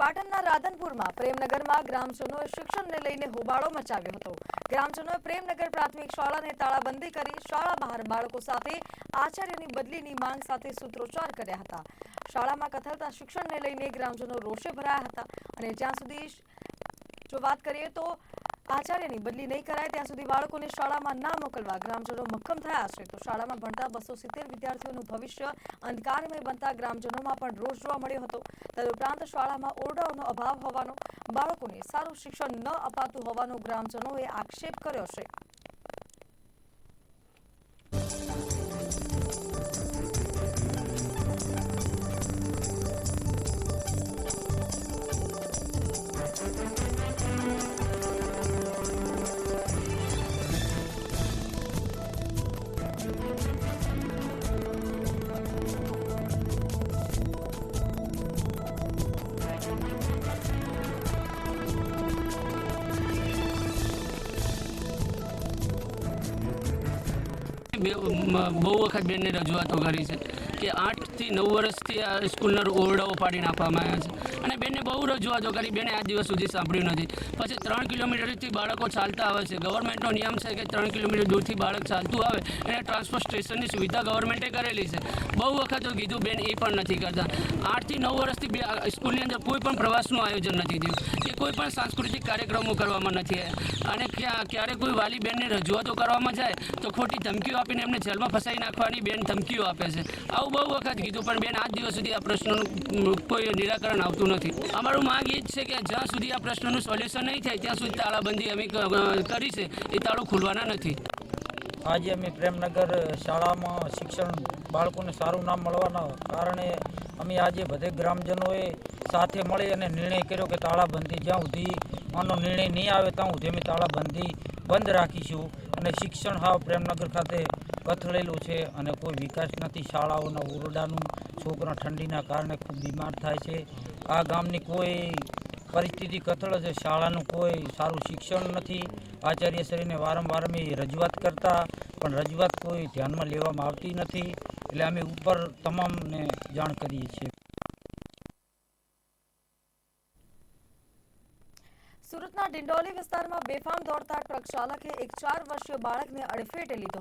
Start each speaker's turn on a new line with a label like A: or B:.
A: પાટણના રાધનપુરમાં પ્રેમનગરમાં ગ્રામજનોએ શિક્ષણને લઈને હોબાળો મચાવ્યો હતો. ગ્રામજનોએ પ્રેમનગર પ્રાથમિક શાળાને તાળાબંધી કરી શાળા બહાર બાળકો સાથે આચાર્યની બદલીની માંગ સાથે સૂત્રોચ્ચાર કર્યા હતા. શાળામાં કથળતા શિક્ષણને લઈને ગ્રામજનો રોષે ભરાયા હતા. અને જ્યાં સુધી જો વાત કરીએ તો આચાર્યની બદલી નહીં કરાય ત્યાં સુધી બાળકોને શાળામાં ના મોકલવા ગ્રામજનો મક્કમ થયા છે. તો શાળામાં ભણતા બસો સિત્તેર વિદ્યાર્થીઓનું ભવિષ્ય અંધકારમય બનતા ગ્રામજનોમાં પણ રોષ જોવા મળ્યો હતો. તદુપરાંત શાળામાં ઓરડાઓનો અભાવ હોવાનો, બાળકોને સારું શિક્ષણ ન અપાતું હોવાનો ગ્રામજનોએ આક્ષેપ કર્યો છે.
B: બે- બહુ વખત બેનને રજૂઆતો કરી છે કે આઠથી નવ વર્ષથી આ સ્કૂલના ઓરડાઓ પાડી નાખવામાં આવ્યા છે. અને બેનને બહુ રજૂઆતો કરી, બેને આજ દિવસ સુધી સાંભળ્યું નથી. પછી ત્રણ કિલોમીટરથી બાળકો ચાલતા આવે છે. ગવર્મેન્ટનો નિયમ છે કે ત્રણ કિલોમીટર દૂરથી બાળક ચાલતું આવે, એને ટ્રાન્સપોર્ટ સ્ટેશનની સુવિધા ગવર્મેન્ટે કરેલી છે. બહુ વખત કીધું બેન, એ પણ નથી કરતા. આઠથી નવ વર્ષથી બે આ સ્કૂલની અંદર કોઈ પણ પ્રવાસનું આયોજન નથી થયું, કે કોઈ પણ સાંસ્કૃતિક કાર્યક્રમો કરવામાં નથી આવ્યા. અને ક્યાં ક્યારે કોઈ વાલી બેનને રજૂઆતો કરવામાં જાય, તો ખોટી ધમકીઓ આપીને એમને જેલમાં ફસાઈ નાખવાની બેન ધમકીઓ આપે છે. આવું બહુ વખત કીધું, પણ બેન આજ દિવસ સુધી આ પ્રશ્નનું કોઈ નિરાકરણ આવતું નથી. અમારું માંગ એ જ છે કે જ્યાં સુધી આ પ્રશ્નનું સોલ્યુશન નહીં થાય, ત્યાં સુધી તાળાબંધી અમે કરી છે. એ તાળું ખુલવાના નથી.
C: આજે અમે પ્રેમનગર શાળામાં શિક્ષણ બાળકોને સારું નામ મળવાના કારણે અમે આજે બધે ગ્રામજનોએ સાથે મળી અને નિર્ણય કર્યો કે તાળાબંધી જ્યાં સુધી આનો નિર્ણય નહીં આવે, ત્યાં સુધી અમે તાળાબંધી બંધ રાખીશું અને શિક્ષણ હાવ પ્રેમનગર ખાતે કથળેલું છે અને કોઈ વિકાસ નથી. શાળાઓના ઓરડાનું છોકરા ઠંડીના કારણે ખૂબ બીમાર થાય છે. આ ગામની કોઈ પરિસ્થિતિ કથળ છે. શાળાનું કોઈ સારું શિક્ષણ નથી. આચાર્યશ્રીને વારંવાર અમે રજૂઆત કરતા, પણ રજૂઆત કોઈ ધ્યાનમાં લેવામાં આવતી નથી. એટલે અમે ઉપર તમામને જાણ કરીએ છીએ.
A: સુરતના ડિંડોલી વિસ્તારમાં બેફામ દોડતા ટ્રક ચાલકે એક ચાર વર્ષીય બાળકને અડફેટે લીધો